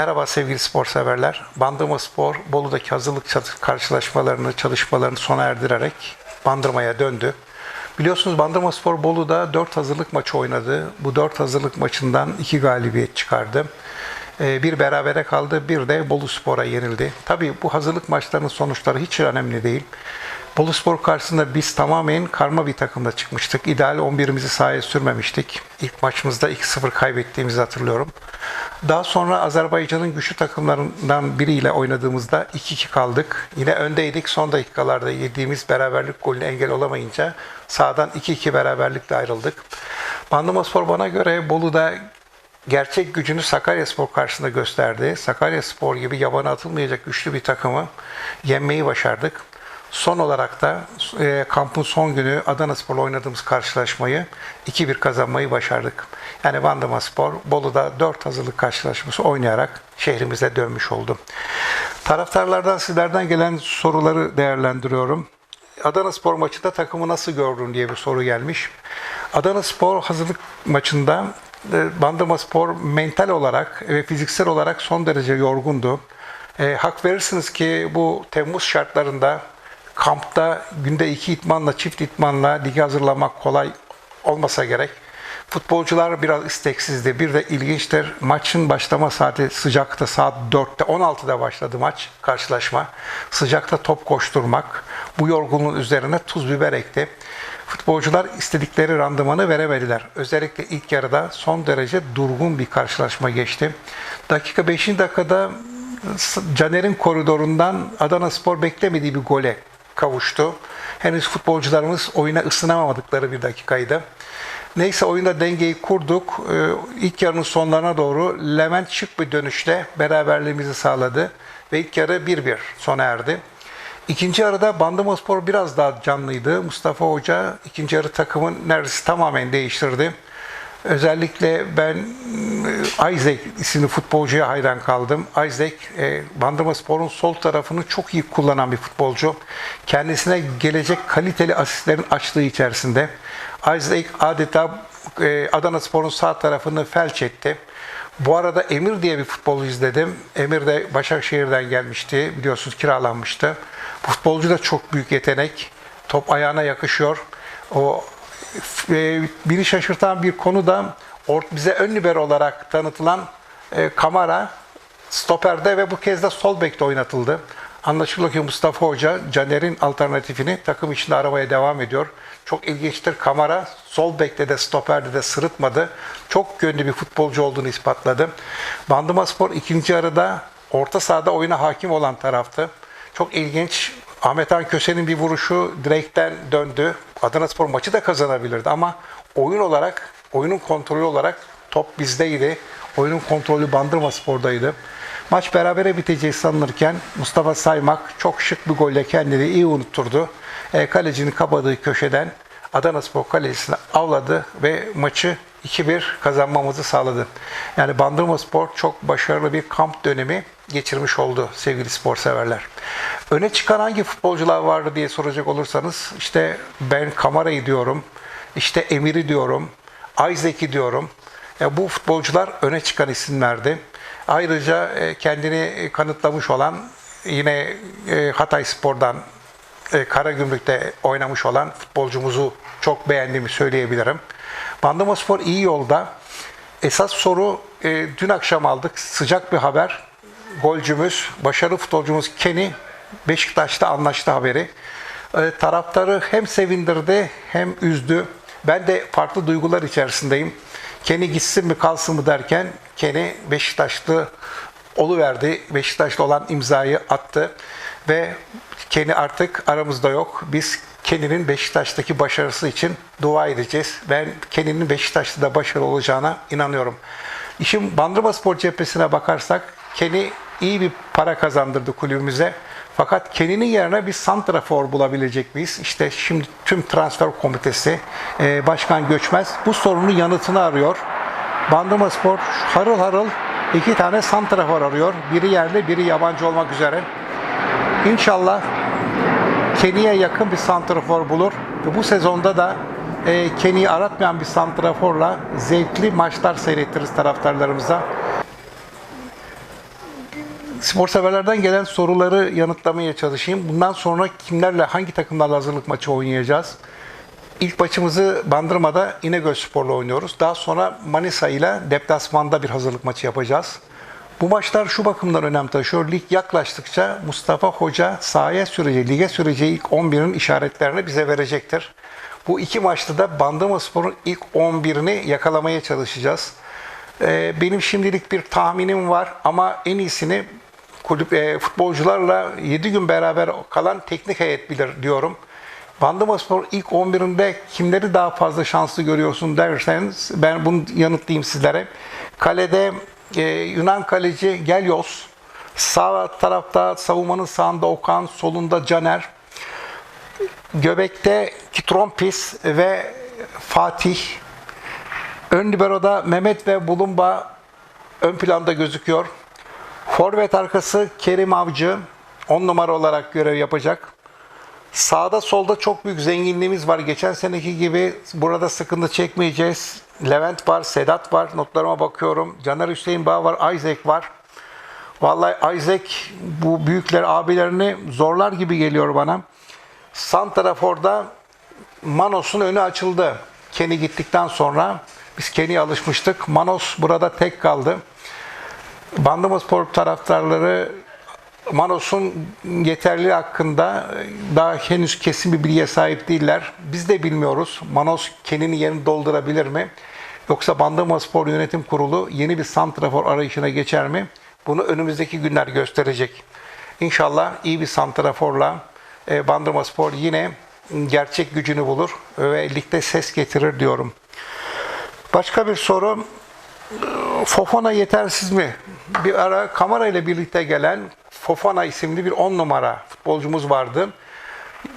Merhaba sevgili spor severler. Bandırma Spor Bolu'daki hazırlık karşılaşmalarını, çalışmalarını sona erdirerek Bandırma'ya döndü. Biliyorsunuz Bandırma Spor Bolu'da 4 hazırlık maçı oynadı. Bu 4 hazırlık maçından 2 galibiyet çıkardı. Ee, Bir berabere kaldı, bir de Bolu Spor'a yenildi. Tabii bu hazırlık maçlarının sonuçları hiç önemli değil. Bolu Spor karşısında biz tamamen karma bir takımda çıkmıştık. İdeal 11'imizi sahaya sürmemiştik. İlk maçımızda 2-0 kaybettiğimizi hatırlıyorum. Daha sonra Azerbaycan'ın güçlü takımlarından biriyle oynadığımızda 2-2 kaldık. Yine öndeydik. Son dakikalarda yediğimiz beraberlik golüne engel olamayınca sahadan 2-2 beraberlikle ayrıldık. Bandırmaspor bana göre Bolu'da gerçek gücünü Sakaryaspor karşısında gösterdi. Sakaryaspor gibi yabana atılmayacak güçlü bir takımı yenmeyi başardık. Son olarak da e, kampın son günü Adana Spor'la oynadığımız karşılaşmayı 2-1 kazanmayı başardık. Yani Bandırma Spor Bolu'da 4 hazırlık karşılaşması oynayarak şehrimize dönmüş oldu. Taraftarlardan sizlerden gelen soruları değerlendiriyorum. Adana Spor maçında takımı nasıl gördün diye bir soru gelmiş. Adana Spor hazırlık maçında e, Bandırma Spor mental olarak ve fiziksel olarak son derece yorgundu. E, hak verirsiniz ki bu Temmuz şartlarında kampta günde iki itmanla, çift itmanla ligi hazırlamak kolay olmasa gerek. Futbolcular biraz isteksizdi. Bir de ilginçtir. Maçın başlama saati sıcakta saat 4'te 16'da başladı maç karşılaşma. Sıcakta top koşturmak bu yorgunluğun üzerine tuz biber ekti. Futbolcular istedikleri randımanı veremediler. Özellikle ilk yarıda son derece durgun bir karşılaşma geçti. Dakika 5. dakikada Caner'in koridorundan Adana Spor beklemediği bir gole kavuştu. Henüz futbolcularımız oyuna ısınamadıkları bir dakikaydı. Neyse oyunda dengeyi kurduk. Ee, İlk yarının sonlarına doğru Levent şık bir dönüşle beraberliğimizi sağladı. Ve ilk yarı 1-1 sona erdi. İkinci yarıda Bandırmaspor biraz daha canlıydı. Mustafa Hoca ikinci yarı takımın neredeyse tamamen değiştirdi. Özellikle ben e, Isaac isimli futbolcuya hayran kaldım. Isaac e, Bandırmaspor'un sol tarafını çok iyi kullanan bir futbolcu. Kendisine gelecek kaliteli asistlerin açtığı içerisinde. Isaac adeta e, Adana Spor'un sağ tarafını felç etti. Bu arada Emir diye bir futbolu izledim. Emir de Başakşehir'den gelmişti. Biliyorsunuz kiralanmıştı. Futbolcu da çok büyük yetenek. Top ayağına yakışıyor. O e, beni şaşırtan bir konu da bize ön libero olarak tanıtılan e, Kamara stoperde ve bu kez de sol bekte oynatıldı. Anlaşılıyor ki Mustafa Hoca Caner'in alternatifini takım içinde aramaya devam ediyor. Çok ilginçtir. Kamara sol bekte de stoperde de sırıtmadı. Çok yönlü bir futbolcu olduğunu ispatladı. Bandırma Spor ikinci yarıda orta sahada oyuna hakim olan taraftı. Çok ilginç. Ahmet Han Köse'nin bir vuruşu direkten döndü. Adana Spor maçı da kazanabilirdi ama oyun olarak, oyunun kontrolü olarak top bizdeydi. Oyunun kontrolü Bandırma Spor'daydı. Maç berabere biteceği sanılırken Mustafa Saymak çok şık bir golle kendini iyi unutturdu. E, kalecinin kapadığı köşeden Adana Spor kalecisini avladı ve maçı 2-1 kazanmamızı sağladı. Yani Bandırma Spor çok başarılı bir kamp dönemi geçirmiş oldu sevgili spor severler. Öne çıkan hangi futbolcular vardı diye soracak olursanız işte ben Kamara'yı diyorum, işte Emir'i diyorum, Isaac'i diyorum. E, bu futbolcular öne çıkan isimlerdi. Ayrıca e, kendini kanıtlamış olan yine e, Hatay Spor'dan e, Karagümrük'te oynamış olan futbolcumuzu çok beğendiğimi söyleyebilirim. Bandırma Spor iyi yolda. Esas soru e, dün akşam aldık. Sıcak bir haber. Golcümüz, başarılı futbolcumuz Kenny Beşiktaş'ta anlaştı haberi. E, taraftarı hem sevindirdi hem üzdü. Ben de farklı duygular içerisindeyim. Kenny gitsin mi kalsın mı derken Kenny Beşiktaşlı oluverdi. Beşiktaşlı olan imzayı attı ve Kenny artık aramızda yok. Biz Kenny'nin Beşiktaş'taki başarısı için dua edeceğiz. Ben Kenny'nin Beşiktaş'ta da başarılı olacağına inanıyorum. İşin Bandırma Spor cephesine bakarsak Kenny iyi bir para kazandırdı kulübümüze. Fakat Kenny'nin yerine bir santrafor bulabilecek miyiz? İşte şimdi tüm transfer komitesi, e, Başkan Göçmez bu sorunun yanıtını arıyor. Bandırma Spor harıl harıl iki tane santrafor arıyor. Biri yerli, biri yabancı olmak üzere. İnşallah Kenny'e yakın bir santrafor bulur. Ve bu sezonda da e, Kenny'yi aratmayan bir santraforla zevkli maçlar seyrettiririz taraftarlarımıza. Spor severlerden gelen soruları yanıtlamaya çalışayım. Bundan sonra kimlerle, hangi takımlarla hazırlık maçı oynayacağız? İlk maçımızı Bandırma'da İnegöl Spor'la oynuyoruz. Daha sonra Manisa ile deplasmanda bir hazırlık maçı yapacağız. Bu maçlar şu bakımdan önem taşıyor. Lig yaklaştıkça Mustafa Hoca sahaya süreceği, lige süreceği ilk 11'in işaretlerini bize verecektir. Bu iki maçta da Bandırma Spor'un ilk 11'ini yakalamaya çalışacağız. Ee, benim şimdilik bir tahminim var ama en iyisini kulüp e, futbolcularla 7 gün beraber kalan teknik heyet bilir diyorum. Bandırmaspor ilk 11'inde kimleri daha fazla şanslı görüyorsun derseniz ben bunu yanıtlayayım sizlere. Kalede e, Yunan kaleci Gelios, sağ tarafta savunmanın sağında Okan, solunda Caner, göbekte Kitrompis ve Fatih, ön liberoda Mehmet ve Bulumba ön planda gözüküyor. Forvet arkası Kerim Avcı 10 numara olarak görev yapacak. Sağda solda çok büyük zenginliğimiz var. Geçen seneki gibi burada sıkıntı çekmeyeceğiz. Levent var, Sedat var. Notlarıma bakıyorum. Caner Hüseyin Bağ var, Isaac var. Vallahi Isaac bu büyükler abilerini zorlar gibi geliyor bana. Santrafor'da Manos'un önü açıldı. Kenny gittikten sonra biz Kenny'ye alışmıştık. Manos burada tek kaldı. Bandırmaspor taraftarları Manos'un yeterli hakkında daha henüz kesin bir bilgiye sahip değiller. Biz de bilmiyoruz. Manos Kenny'nin yerini doldurabilir mi? Yoksa Bandırmaspor Yönetim Kurulu yeni bir santrafor arayışına geçer mi? Bunu önümüzdeki günler gösterecek. İnşallah iyi bir santraforla e, Bandırmaspor yine gerçek gücünü bulur ve ligde ses getirir diyorum. Başka bir soru. Fofana yetersiz mi? Bir ara Kamara ile birlikte gelen Fofana isimli bir 10 numara futbolcumuz vardı.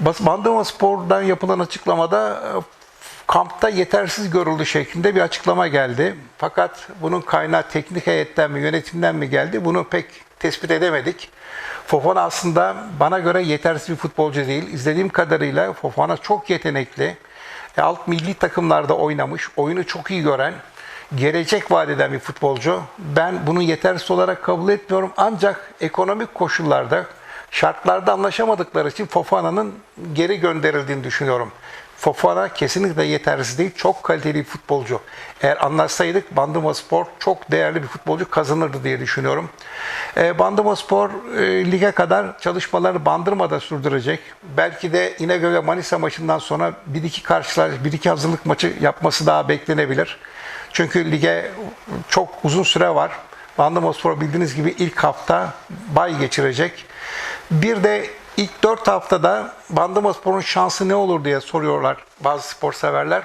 Bandırma Spor'dan yapılan açıklamada e, kampta yetersiz görüldü şeklinde bir açıklama geldi. Fakat bunun kaynağı teknik heyetten mi, yönetimden mi geldi? Bunu pek tespit edemedik. Fofana aslında bana göre yetersiz bir futbolcu değil. İzlediğim kadarıyla Fofana çok yetenekli. E, alt milli takımlarda oynamış, oyunu çok iyi gören, gelecek vaat eden bir futbolcu. Ben bunu yetersiz olarak kabul etmiyorum. Ancak ekonomik koşullarda, şartlarda anlaşamadıkları için Fofana'nın geri gönderildiğini düşünüyorum. Fofana kesinlikle yetersiz değil. Çok kaliteli bir futbolcu. Eğer anlaşsaydık Bandırma Spor çok değerli bir futbolcu kazanırdı diye düşünüyorum. E, Bandırma Spor e, lige kadar çalışmaları Bandırma'da sürdürecek. Belki de İnegöl ve Manisa maçından sonra bir iki karşılaş, bir iki hazırlık maçı yapması daha beklenebilir. Çünkü lige çok uzun süre var. Bandırma Spor bildiğiniz gibi ilk hafta bay geçirecek. Bir de ilk 4 haftada Bandırma Spor'un şansı ne olur diye soruyorlar bazı spor severler.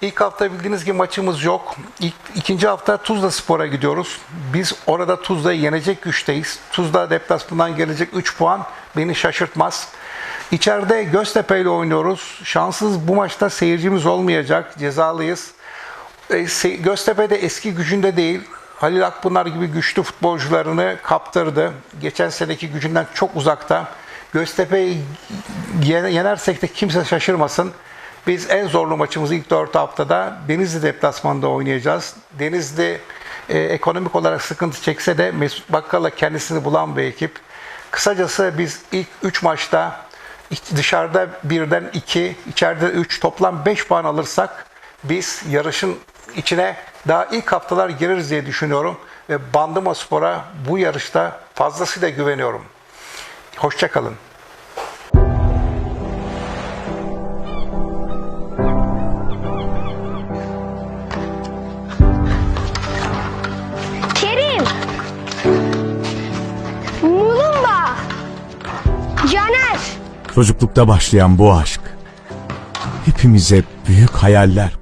İlk hafta bildiğiniz gibi maçımız yok. İlk, ikinci hafta Tuzla Spor'a gidiyoruz. Biz orada Tuzla'yı yenecek güçteyiz. Tuzla deplasmandan gelecek 3 puan beni şaşırtmaz. İçeride Göztepe ile oynuyoruz. Şanssız bu maçta seyircimiz olmayacak. Cezalıyız. E, Göztepe de eski gücünde değil. Halil Akpınar gibi güçlü futbolcularını kaptırdı. Geçen seneki gücünden çok uzakta. Göztepe'yi ye- yenersek de kimse şaşırmasın. Biz en zorlu maçımızı ilk 4 haftada Denizli deplasmanda oynayacağız. Denizli e, ekonomik olarak sıkıntı çekse de Mesut Bakkal'la kendisini bulan bir ekip. Kısacası biz ilk 3 maçta dışarıda birden 2, içeride 3 toplam 5 puan alırsak biz yarışın içine daha ilk haftalar gireriz diye düşünüyorum ve Bandıma Spor'a bu yarışta fazlasıyla güveniyorum. Hoşçakalın. Kerim. Mulumba. Caner. Çocuklukta başlayan bu aşk hepimize büyük hayaller